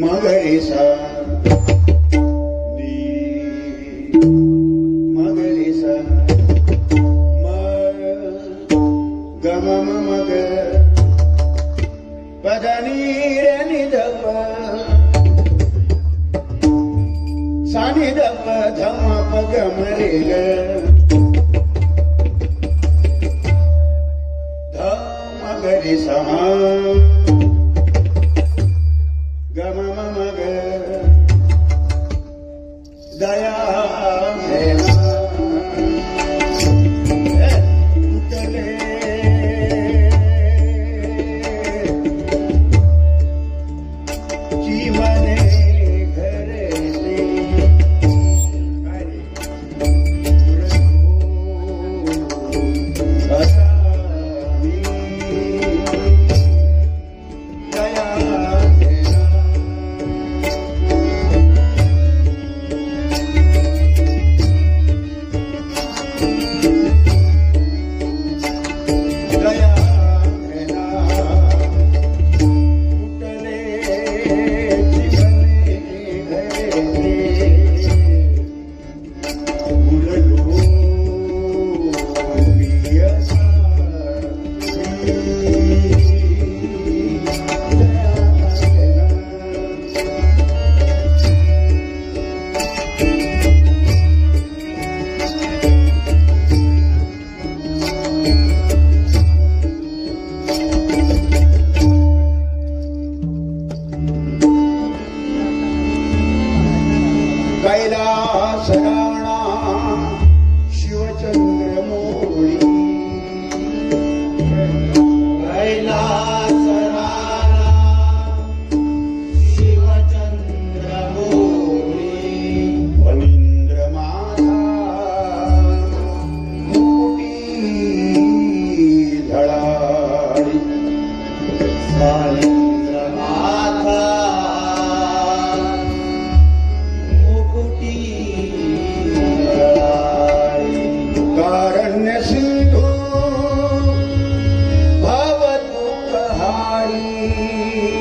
मगरी सा मगरी सा गम मग पदनीर निधप सानिधप धम पगम रे ग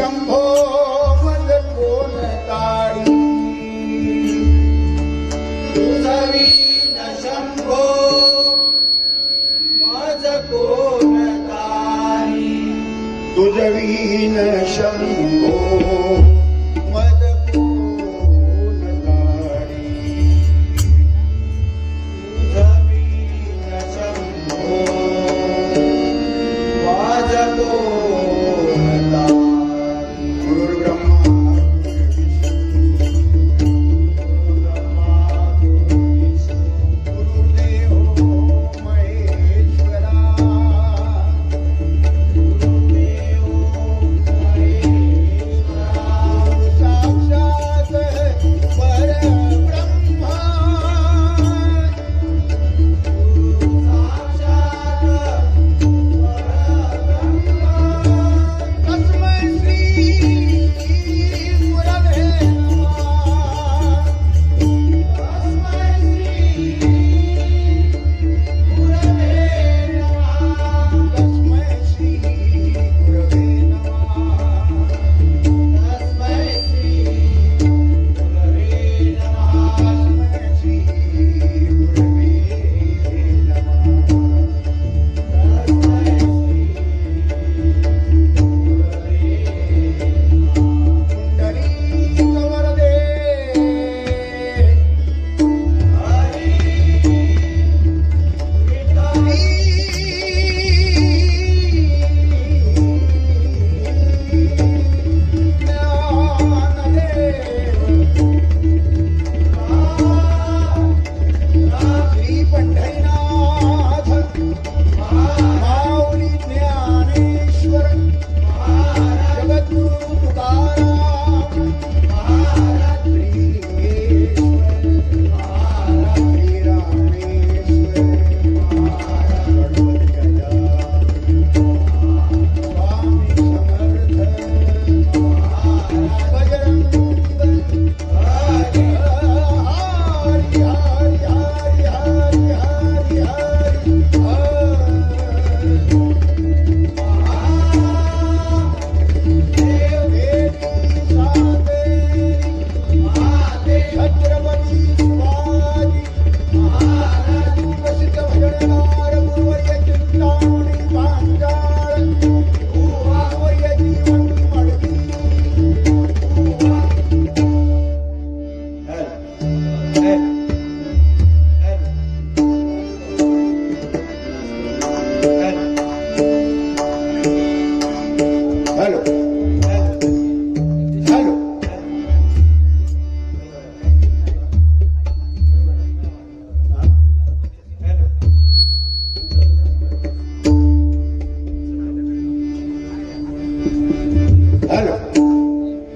शंभो मध कोण काळी न शंभो मज कोण काळी तुझवी न शंभो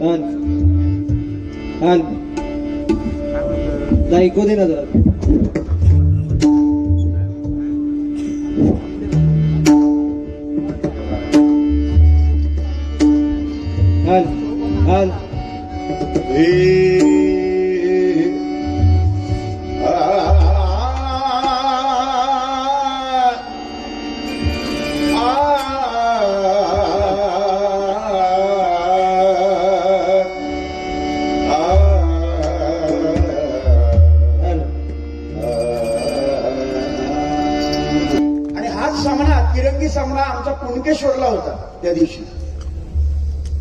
आण आण नाही ऐकू दे ना जरा आण आण आण लोकेश्वरला होता त्या दिवशी.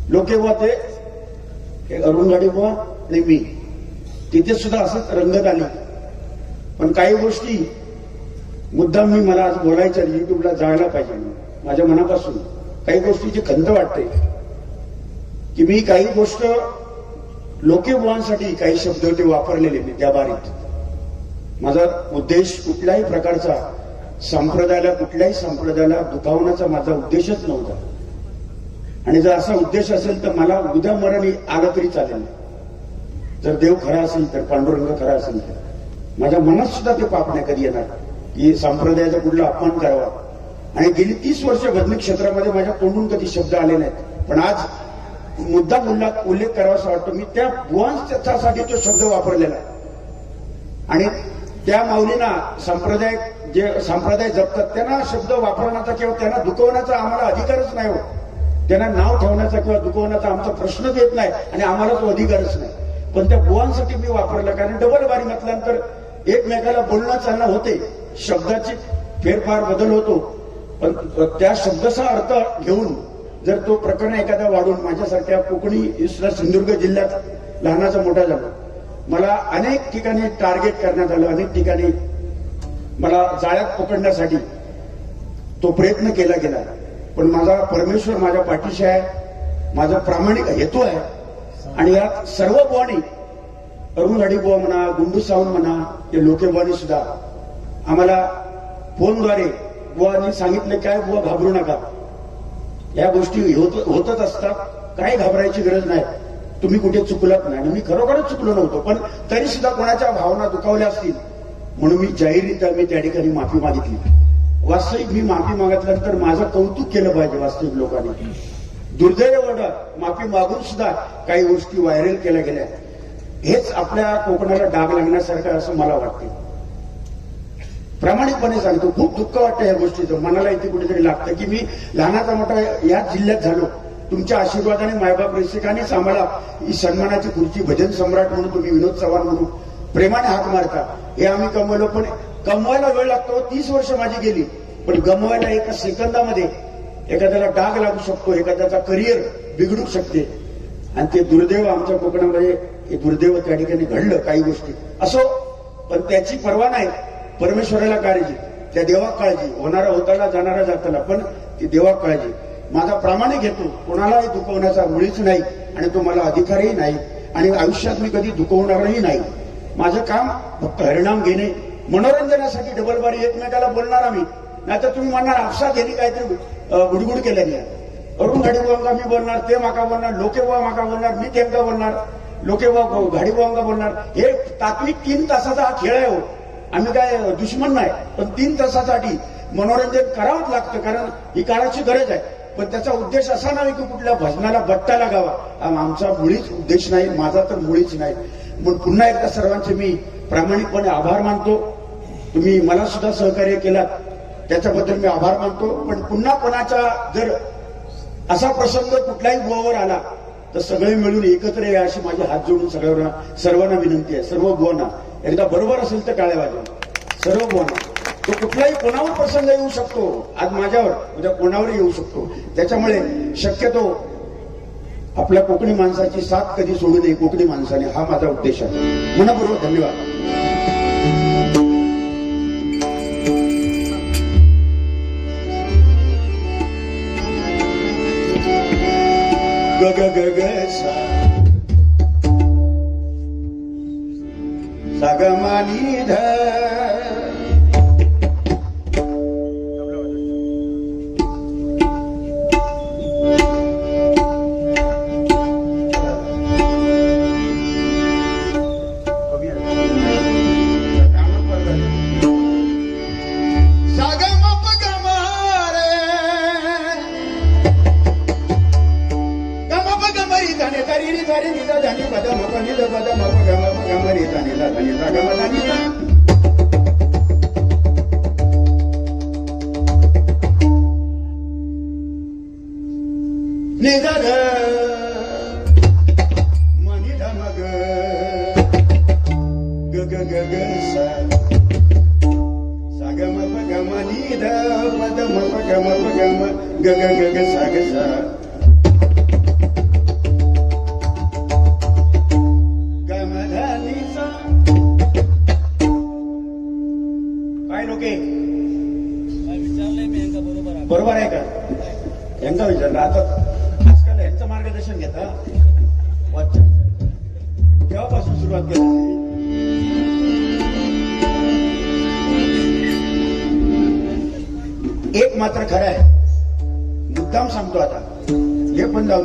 लोके बुवा ते हे अरुण गाडी बुवा आणि मी. तिथे सुद्धा असंच रंगत आली. पण काही गोष्टी मुद्दाम मी मला आज बोलायच्या युट्यूबला जायला पाहिजे माझ्या मनापासून. काही गोष्टीची खंत वाटते. की मी काही गोष्ट लोकेबुवांसाठी काही शब्द ते वापरलेले मी त्या बारीत. माझा उद्देश कुठल्याही प्रकारचा संप्रदायाला कुठल्याही संप्रदायाला दुखावण्याचा माझा उद्देशच नव्हता. आणि जर असा उद्देश असेल तर मला उद्या मरण आलं तरी चालेल. जर देव खरा असेल तर पांडुरंग खरा असेल तर. माझ्या मनात सुद्धा ते पाप नाही कधी येणार. की संप्रदायाचा कुठला अपमान करावा. आणि गेली तीस वर्ष बदली क्षेत्रामध्ये माझ्या तोंडून कधी शब्द आले नाहीत. पण आज मुद्दा उल्लेख उल्लेख करावासा वाटतो. मी त्या बुवांसाठी तो शब्द वापरलेला आहे. आणि त्या माऊलींना संप्रदाय जे संप्रदाय जपतात त्यांना शब्द वापरण्याचा किंवा त्यांना दुखवण्याचा आम्हाला अधिकारच नाही हो. त्यांना नाव ठेवण्याचा किंवा दुखवण्याचा आमचा प्रश्नच येत नाही आणि आम्हाला तो अधिकारच नाही. पण त्या बुवांसाठी मी वापरलं कारण डबल बारी म्हटल्यानंतर एकमेकाला बोलणं चालणं होते. शब्दाची फेरफार बदल होतो. पण त्या शब्दाचा अर्थ घेऊन जर तो प्रकरण एखादा वाढून माझ्यासारख्या कोकणी सिंधुदुर्ग जिल्ह्यात लहानाचा मोठा झाला. मला अनेक ठिकाणी टार्गेट करण्यात आलं अनेक ठिकाणी मला जाळ्यात पकडण्यासाठी तो प्रयत्न केला गेला. पण माझा परमेश्वर माझ्या पाठीशी आहे माझा प्रामाणिक हेतू आहे. आणि यात सर्व बुवाणी अरुण गाडी बुवा म्हणा गुंडू सावंत म्हणा या लोकेबुवानी सुद्धा आम्हाला फोनद्वारे बुवानी सांगितलं काय बुवा घाबरू नका. या गोष्टी होत होतच असतात. काही घाबरायची गरज नाही. तुम्ही कुठे चुकलात नाही. आणि मी खरोखरच चुकलो नव्हतो. पण तरी सुद्धा कोणाच्या भावना दुखावल्या असतील म्हणून मी जाहीररित्या मी त्या ठिकाणी माफी मागितली. वास्तविक मी माफी मागितल्यानंतर माझं कौतुक केलं पाहिजे वास्तविक लोकांनी. दुर्दैव माफी मागून सुद्धा काही गोष्टी व्हायरल केल्या गेल्या. हेच आपल्या कोकणाला डाग लागण्यासारखं असं मला वाटते. प्रामाणिकपणे सांगतो खूप दुःख वाटतं या गोष्टीचं. मनाला इथे कुठेतरी लागतं की मी लहानाचा मोठा याच जिल्ह्यात झालो. तुमच्या आशीर्वादाने मायबाप रसिकानेच आम्हाला ही सन्मानाची खुर्ची भजन सम्राट म्हणून तुम्ही विनोद चव्हाण म्हणून प्रेमाने हाक मारता. हे आम्ही कमवलो पण कमवायला वेळ लागतो. तीस वर्ष माझी गेली. पण गमवायला एका सेकंदामध्ये एखाद्याला डाग लागू शकतो एखाद्याचा करिअर बिघडू शकते. आणि ते दुर्दैव आमच्या कोकणामध्ये हे दुर्दैव त्या ठिकाणी घडलं काही गोष्टी. असो पण त्याची पर्वा नाही. परमेश्वराला काळजी. त्या देवा काळजी. होणारा होताना जाणारा जाताला पण ती देवा काळजी. माझा प्रामाणिक घेतो. कोणालाही दुखवण्याचा मुळीच नाही. आणि तो मला अधिकारही नाही. आणि आयुष्यात मी कधी दुखवणारही नाही. माझं काम फक्त हरिणाम घेणे. मनोरंजनासाठी डबल बारी एकमेकाला बोलणार आम्ही. नाहीतर तुम्ही म्हणणार आपसात यांनी काहीतरी गुडगुड केल्याने अरुण गाडी मी बोलणार ते माका बोलणार लोके बुवा माका बोलणार मी तेमका बोलणार. लोके बुवा गाडी बुवांगा बोलणार. हे तात्विक तीन तासाचा हा खेळ आहे हो. आम्ही काय दुश्मन नाही पण तीन तासासाठी मनोरंजन करावंच लागतं कारण ही काळाची गरज आहे. पण त्याचा उद्देश असा नाही की कुठल्या भजनाला बट्टा लागावा. आमचा मुळीच उद्देश नाही माझा तर मुळीच नाही. म्हणून पुन्हा एकदा सर्वांचे मी प्रामाणिकपणे आभार मानतो. तुम्ही मला सुद्धा सहकार्य केलात. त्याच्याबद्दल मी आभार मानतो. पण पुन्हा कोणाचा जर असा प्रसंग कुठल्याही बुवावर आला तर सगळे मिळून एकत्र या अशी माझे हात जोडून सगळ्यांना सर्वांना विनंती आहे. सर्व बुवांना एकदा बरोबर असेल तर टाळ्या वाजवा. सर्व बुवांना तो कुठलाही कोणावर प्रसंग येऊ शकतो. आज माझ्यावर उद्या कोणावर येऊ शकतो. त्याच्यामुळे शक्यतो आपल्या कोकणी माणसाची साथ कधी सोडू नये कोकणी माणसाने. हा माझा उद्देश आहे. मनपूर्वक धन्यवाद. ग ग ग ग सा. सा ध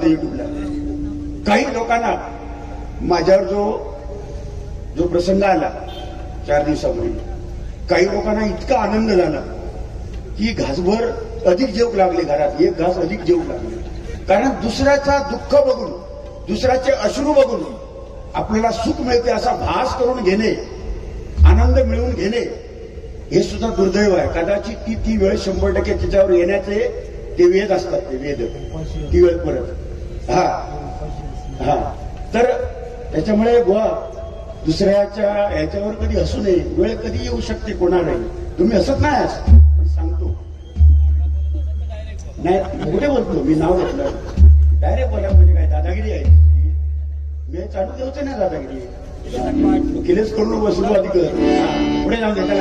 हे युट्यूबला काही लोकांना माझ्यावर जो जो प्रसंग आला चार दिवसापूर्वी काही लोकांना इतका आनंद झाला की घासभर अधिक जेवू लागले घरात. एक घास अधिक जेवू लागले. कारण दुसऱ्याचा दुःख बघून दुसऱ्याचे अश्रू बघून आपल्याला सुख मिळते असा भास करून घेणे आनंद मिळवून घेणे हे सुद्धा दुर्दैव आहे. कदाचित ती ती वेळ शंभर टक्के त्याच्यावर येण्याचे ते वेद असतात ते वेद. ती वेळ परत. हा. हा. तर त्याच्यामुळे बुवा दुसऱ्याच्या ह्याच्यावर कधी असू नये. वेळ कधी येऊ शकते कोणालाही. तुम्ही असत नाही असत पण सांगतो. नाही कुठे बोलतो? मी नाव घेतलं. डायरेक्ट बोला म्हणजे काय? दादागिरी आहे. मी चालू देऊच नाही दादागिरी. केलेच करून बसलो अधिक पुढे जाऊन दे